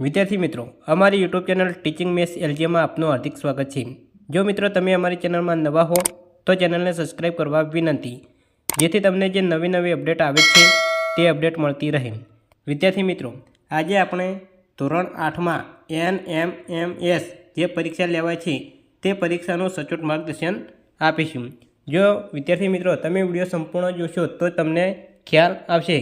વિદ્યાર્થી મિત્રો, અમારી યુટ્યુબ ચેનલ ટીચિંગ મેસ એલજીમાં આપનું હાર્દિક સ્વાગત છે. જો મિત્રો તમે અમારી ચેનલમાં નવા હો, તો ચેનલને સબસ્ક્રાઇબ કરવા વિનંતી. જેથી તમને જે નવી નવી અપડેટ આવે છે, તે અપડેટ મળતી રહે. વિદ્યાર્થી મિત્રો, આજે આપણે ધોરણ આઠમાં એન એમ એમ એસ જે પરીક્ષા લેવાય છે, તે પરીક્ષાનું સચોટ માર્ગદર્શન આપીશું. જો વિદ્યાર્થી મિત્રો, તમે વીડિયો સંપૂર્ણ જોશો, તો તમને ખ્યાલ આવશે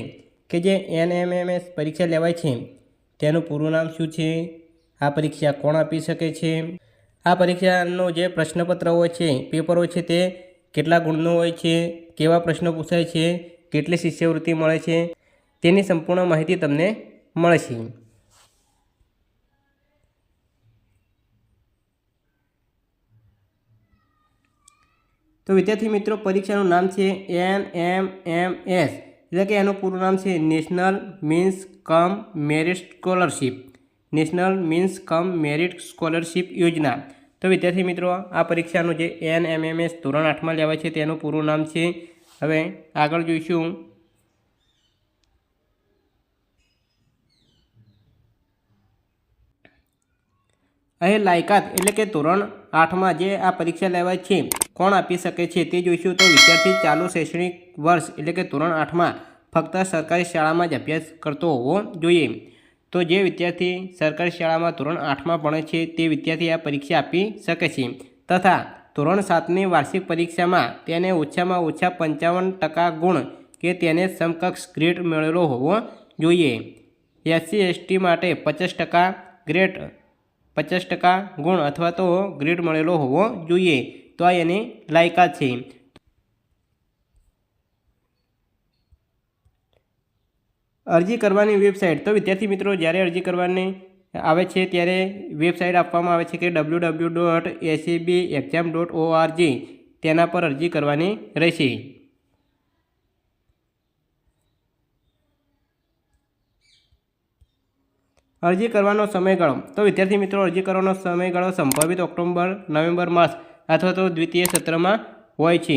કે જે એન એમ એમ એસ પરીક્ષા લેવાય છે તેનું પૂરું નામ શું છે? આ પરીક્ષા કોણ આપી શકે છે? આ પરીક્ષાનો જે પ્રશ્નપત્ર હોય છે, પેપર હોય છે તે કેટલા ગુણનું હોય છે? કેવા પ્રશ્નો પૂછાય છે? કેટલી શિષ્યવૃત્તિ મળે છે? તેની સંપૂર્ણ માહિતી તમને મળશે. તો વિદ્યાર્થી મિત્રો, પરીક્ષાનું નામ છે એન એમ એમ એસ. એટલે કે એનું પૂરું નામ છે national means cum merit scholarship. National means cum merit scholarship યોજના. તો વિદ્યાર્થી મિત્રો, આ પરીક્ષાનું જે એન એમ એમ એસ ધોરણ આઠમાં લેવાય છે તેનું પૂરું નામ છે. હવે આગળ જોઈશું. અહીં લાયકાત એટલે કે ધોરણ આઠમાં જે આ પરીક્ષા લેવાય છે, કોણ આપી શકે છે તે જોઈશું. તો વિદ્યાર્થી, ચાલુ શૈક્ષણિક વર્ષ એટલે કે ધોરણ આઠમાં ફક્ત સરકારી શાળામાં જ અભ્યાસ કરતો હોવો જોઈએ. તો જે વિદ્યાર્થી સરકારી શાળામાં ધોરણ આઠમાં ભણે છે, તે વિદ્યાર્થી આ પરીક્ષા આપી શકે છે. તથા ધોરણ સાતની વાર્ષિક પરીક્ષામાં તેને ઓછામાં ઓછા પંચાવન ટકા ગુણ કે તેને સમકક્ષ ગ્રેડ મેળવેલો હોવો જોઈએ. એસસી, એસટી માટે પચાસ ટકા ગ્રેડ પચાસ ટકા ગુણ અથવા તો ગ્રેડ મળેલો હોવો જોઈએ. તો આ એની લાયકાત છે. અરજી કરવાની વેબસાઇટ. તો વિદ્યાર્થી મિત્રો, જ્યારે અરજી કરવાની આવે છે, ત્યારે વેબસાઇટ આપવામાં આવે છે કે W W dot ACB exam dot ORG તેના પર અરજી કરવાની રહેશે. અરજી કરવાનો સમયગાળો. તો વિદ્યાર્થી મિત્રો, અરજી કરવાનો સમયગાળો સંભવિત ઓક્ટોબર, નવેમ્બર માસ અથવા તો દ્વિતીય સત્રમાં હોય છે.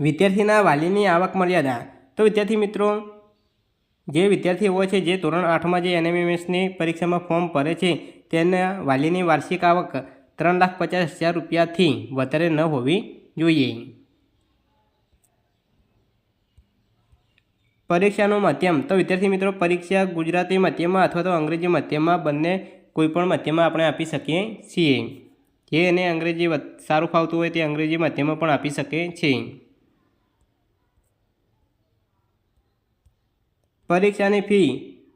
વિદ્યાર્થીના વાલીની આવક મર્યાદા. તો વિદ્યાર્થી મિત્રો, જે વિદ્યાર્થી હોય છે, જે ધોરણ આઠમાં જે એનએમએમએસની પરીક્ષામાં ફોર્મ ભરે છે, તેના વાલીની વાર્ષિક આવક ત્રણ લાખ પચાસ હજાર રૂપિયાથી વધારે ન હોવી જોઈએ. પરીક્ષાનું માધ્યમ. તો વિદ્યાર્થી મિત્રો, પરીક્ષા ગુજરાતી માધ્યમમાં અથવા તો અંગ્રેજી માધ્યમમાં બંને કોઈપણ માધ્યમમાં આપણે આપી શકીએ છીએ. જે એને અંગ્રેજી સારું ફાવતું હોય તે અંગ્રેજી માધ્યમમાં પણ આપી શકે છે પરીક્ષાની ફી.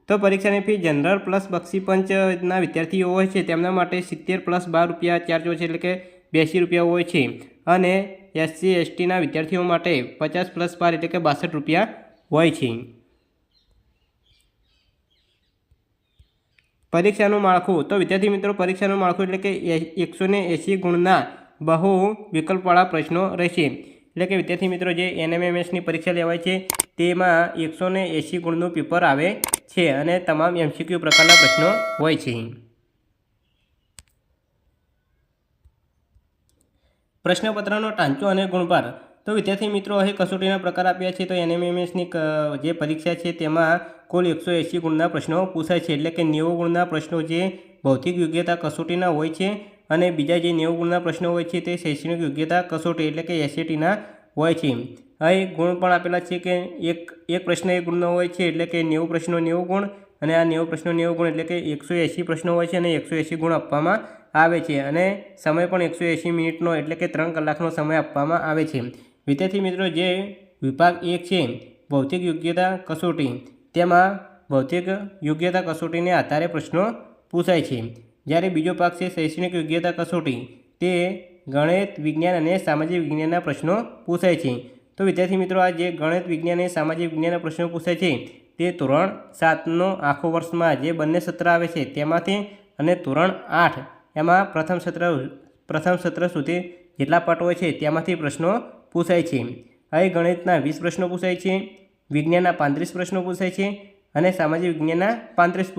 તો પરીક્ષાની ફી જનરલ પ્લસ બક્ષીપંચના વિદ્યાર્થીઓ હોય છે, તેમના માટે સિત્તેર પ્લસ બાર રૂપિયા ચાર્જ હોય છે, એટલે કે બ્યાસી રૂપિયા હોય છે. અને એસસી, એસટીના વિદ્યાર્થીઓ માટે પચાસ પ્લસ બાર એટલે કે બાસઠ રૂપિયા હોય છે પરીક્ષાનું માળખું. તો વિદ્યાર્થી મિત્રો, પરીક્ષાનું માળખું એટલે કે એકસો ને એંસી ગુણના બહુ વિકલ્પવાળા પ્રશ્નો રહેશે. એટલે કે વિદ્યાર્થી મિત્રો, જે એનએમએમએસની પરીક્ષા લેવાય છે, તેમાં એકસો ને એંસી ગુણનું પેપર આવે છે અને તમામ એમસીક્યુ પ્રકારના પ્રશ્નો હોય છે. પ્રશ્નપત્રનો ટાંચો અને ગુણભાર. તો વિદ્યાર્થી મિત્રો, અહીં કસોટીના પ્રકાર આપ્યા છે. તો એનએમએમએસની જે પરીક્ષા છે, તેમાં કુલ એકસો એંસી ગુણના પ્રશ્નો પૂછાય છે. એટલે કે નેવું ગુણના પ્રશ્નો જે ભૌતિક યોગ્યતા કસોટીના હોય છે અને બીજા જે નેવું ગુણના પ્રશ્નો હોય છે તે શૈક્ષણિક યોગ્યતા કસોટી એટલે કે એસએટીના હોય છે. અહીં ગુણ પણ આપેલા છે કે એક એક પ્રશ્ન એક ગુણનો હોય છે એટલે કે નેવું પ્રશ્નો નેવું ગુણ અને આ નેવું પ્રશ્નો નેવું ગુણ એટલે કે એકસો એંસી પ્રશ્નો હોય છે અને એકસો એંસી ગુણ આપવામાં આવે છે. અને સમય પણ એકસો એંસી મિનિટનો એટલે કે ત્રણ કલાકનો સમય આપવામાં આવે છે. વિદ્યાર્થી મિત્રો, જે વિભાગ એક છે, ભૌતિક યોગ્યતા કસોટી, તેમાં ભૌતિક યોગ્યતા કસોટીને આધારે પ્રશ્નો પૂછાય છે. જ્યારે બીજો ભાગ છે, શૈક્ષણિક યોગ્યતા કસોટી, તે ગણિત વિજ્ઞાન અને સામાજિક વિજ્ઞાનના પ્રશ્નો પૂછાય છે. તો વિદ્યાર્થી મિત્રો, આ જે ગણિત વિજ્ઞાન અને સામાજિક વિજ્ઞાનના પ્રશ્નો પૂછાય છે, તે ધોરણ સાતનો આખો વર્ષમાં જે બંને સત્ર આવે છે, તેમાંથી અને ધોરણ આઠ, એમાં પ્રથમ સત્ર પ્રથમ સત્ર સુધી જેટલા પાઠ હોય છે, તેમાંથી પ્રશ્નો પૂછાય છે. અહીં ગણિતના વીસ પ્રશ્નો પૂછાય છે, વિજ્ઞાનના પાંત્રીસ પ્રશ્નો પૂછાય છે અને સામાજિક વિજ્ઞાનના પાંત્રીસ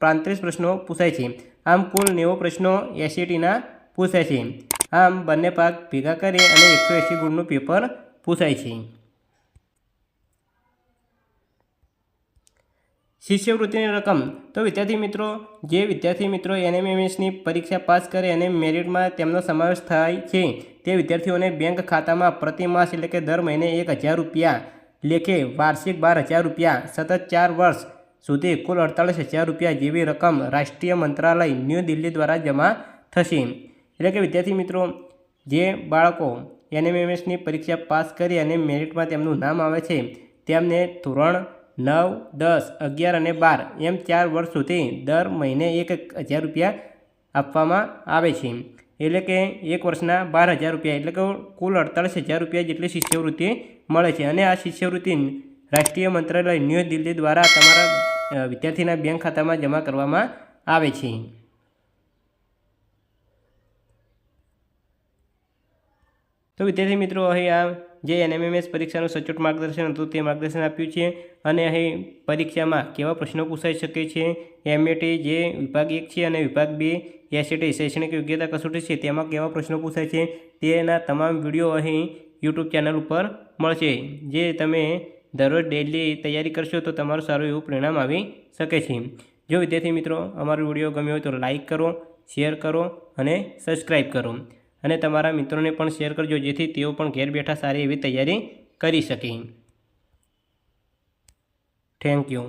પાંત્રીસ પ્રશ્નો પૂછાય છે. આમ કુલ નેવું પ્રશ્નો એસીટીના પૂછાય છે. આમ બંને ભાગ ભેગા કરી અને એકસો એંસી ગુણનું પેપર પૂછાય છે. શિષ્યવૃત્તિની રકમ. તો વિદ્યાર્થી મિત્રો, જે વિદ્યાર્થી મિત્રો એનએમએમએસની પરીક્ષા પાસ કરે અને મેરિટમાં તેમનો સમાવેશ થાય છે, તે વિદ્યાર્થીઓને બેંક ખાતામાં પ્રતિ માસ એટલે કે દર મહિને એક હજાર રૂપિયા લેખે વાર્ષિક બાર હજાર રૂપિયા સતત ચાર વર્ષ સુધી કુલ અડતાલીસ હજાર રૂપિયા જેવી રકમ રાષ્ટ્રીય મંત્રાલય ન્યૂ દિલ્હી દ્વારા જમા થશે. એટલે કે વિદ્યાર્થી મિત્રો, જે બાળકો એનએમએમએસની પરીક્ષા પાસ કરી અને મેરિટમાં તેમનું નામ આવે છે, તેમને ધોરણ નવ, દસ, અગિયાર અને બાર એમ ચાર વર્ષ સુધી દર મહિને એક હજાર રૂપિયા આપવામાં આવે છે. એટલે કે એક વર્ષના બાર હજાર રૂપિયા, એટલે કે કુલ અડતાલીસ હજાર રૂપિયા જેટલી શિષ્યવૃત્તિ મળે છે. અને આ શિષ્યવૃત્તિ રાષ્ટ્રીય મંત્રાલય ન્યૂ દિલ્હી દ્વારા તમારા વિદ્યાર્થીના બેંક ખાતામાં જમા કરવામાં આવે છે. તો વિદ્યાર્થી મિત્રો, અહીં આ જે એનએમએમએસ પરીક્ષાનું સચોટ માર્ગદર્શન હતું તે માર્ગદર્શન આપ્યું છે અને અહીં પરીક્ષામાં કેવા પ્રશ્નો પૂછાઈ શકે છે એમએટી જે વિભાગ એક છે અને વિભાગ બે એસએટી શૈક્ષણિક યોગ્યતા કસોટી છે, તેમાં કેવા પ્રશ્નો પૂછાય છે તેના તમામ વીડિયો અહીં યુટ્યુબ ચેનલ ઉપર મળશે, જે તમે દરરોજ ડેલી તૈયારી કરશો તો તમારું સારું એવું પરિણામ આવી શકે છે. જો વિદ્યાર્થી મિત્રો અમારો વીડિયો ગમ્યો હોય તો લાઈક કરો શેર કરો અને સબસ્ક્રાઈબ કરો. અને તમારા મિત્રોને પણ શેર કરજો, જેથી તેઓ પણ ઘેર બેઠા સારી એવી તૈયારી કરી શકે. Thank you